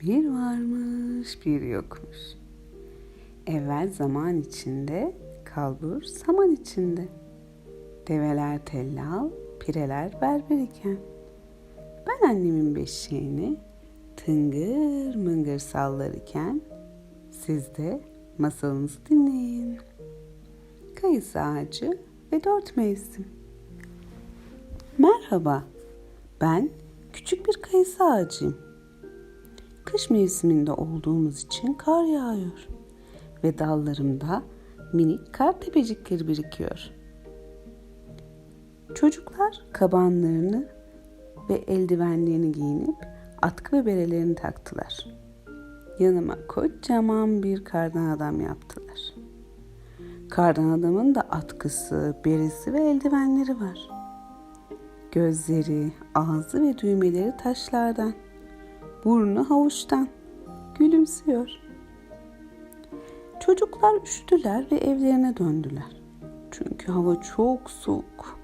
Bir varmış bir yokmuş. Evvel zaman içinde, kalbur saman içinde. Develer tellal, pireler berber iken. Ben annemin beşiğini tıngır mıngır sallarken siz de masalınızı dinleyin. Kayısı ağacı ve dört mevsim. Merhaba, ben küçük bir kayısı ağacıyım. Kış mevsiminde olduğumuz için kar yağıyor ve dallarımda minik kar tepecikleri birikiyor. Çocuklar kabanlarını ve eldivenlerini giyinip atkı ve berelerini taktılar. Yanıma kocaman bir kardan adam yaptılar. Kardan adamın da atkısı, beresi ve eldivenleri var. Gözleri, ağzı ve düğmeleri taşlardan burnu havuçtan. Gülümsüyor. Çocuklar üşüdüler ve evlerine döndüler. Çünkü hava çok soğuk.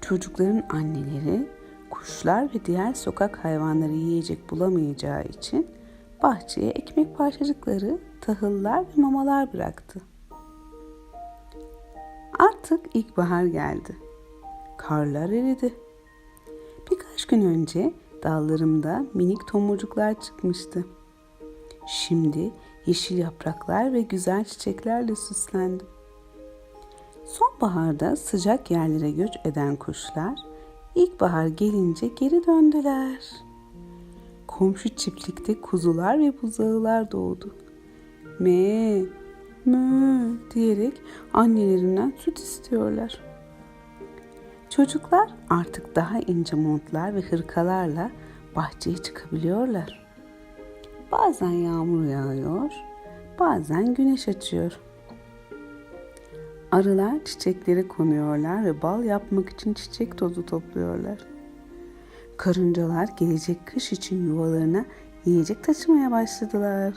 Çocukların anneleri kuşlar ve diğer sokak hayvanları yiyecek bulamayacağı için bahçeye ekmek parçacıkları, tahıllar ve mamalar bıraktı. Artık ilkbahar geldi. Karlar eridi. Birkaç gün önce Dallarımda minik tomurcuklar çıkmıştı. Şimdi yeşil yapraklar ve güzel çiçeklerle süslendim. Sonbaharda sıcak yerlere göç eden kuşlar ilkbahar gelince geri döndüler. Komşu çiftlikte kuzular ve buzağılar doğdu. Me, mö diyerek annelerinden süt istiyorlar. Çocuklar artık daha ince montlar ve hırkalarla bahçeye çıkabiliyorlar. Bazen yağmur yağıyor, bazen güneş açıyor. Arılar çiçeklere konuyorlar ve bal yapmak için çiçek tozu topluyorlar. Karıncalar gelecek kış için yuvalarına yiyecek taşımaya başladılar.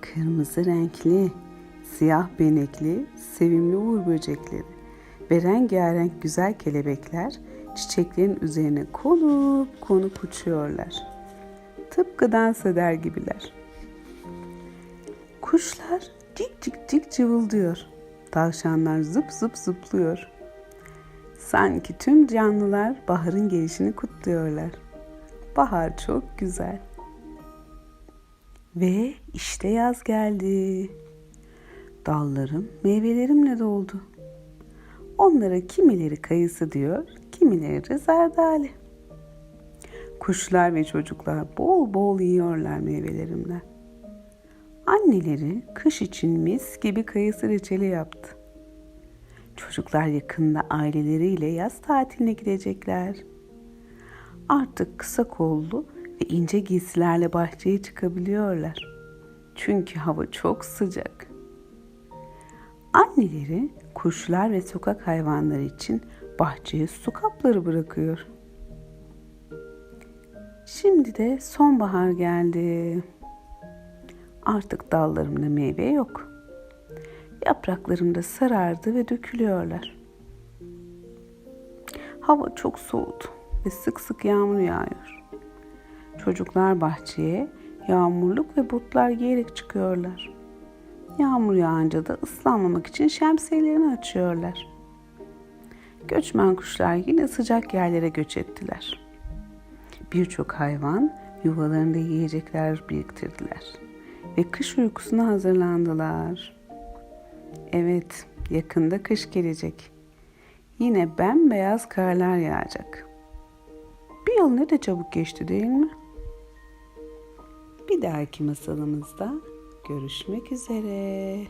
Kırmızı renkli, siyah benekli, sevimli uğur böcekleri ve rengarenk güzel kelebekler çiçeklerin üzerine konup konup uçuyorlar. Tıpkı dans eder gibiler. Kuşlar cik cik cik cıvıldıyor. Tavşanlar zıp zıp zıplıyor. Sanki tüm canlılar baharın gelişini kutluyorlar. Bahar çok güzel. Ve işte yaz geldi. Dallarım meyvelerimle doldu. Onlara kimileri kayısı diyor, kimileri zerdali. Kuşlar ve çocuklar bol bol yiyorlar meyvelerimden. Anneleri kış için mis gibi kayısı reçeli yaptı. Çocuklar yakında aileleriyle yaz tatiline gidecekler. Artık kısa kollu ve ince giysilerle bahçeye çıkabiliyorlar. Çünkü hava çok sıcak. Anneleri kuşlar ve sokak hayvanları için bahçeye su kapları bırakıyor. Şimdi de sonbahar geldi. Artık dallarımda meyve yok. Yapraklarım da sarardı ve dökülüyorlar. Hava çok soğudu ve sık sık yağmur yağıyor. Çocuklar bahçeye yağmurluk ve botlar giyerek çıkıyorlar. Yağmur yağınca da ıslanmamak için şemsiyelerini açıyorlar. Göçmen kuşlar yine sıcak yerlere göç ettiler. Birçok hayvan yuvalarında yiyecekler biriktirdiler ve kış uykusuna hazırlandılar. Evet, yakında kış gelecek. Yine bembeyaz karlar yağacak. Bir yıl ne de çabuk geçti değil mi? Bir dahaki masalımızda Görüşmek üzere.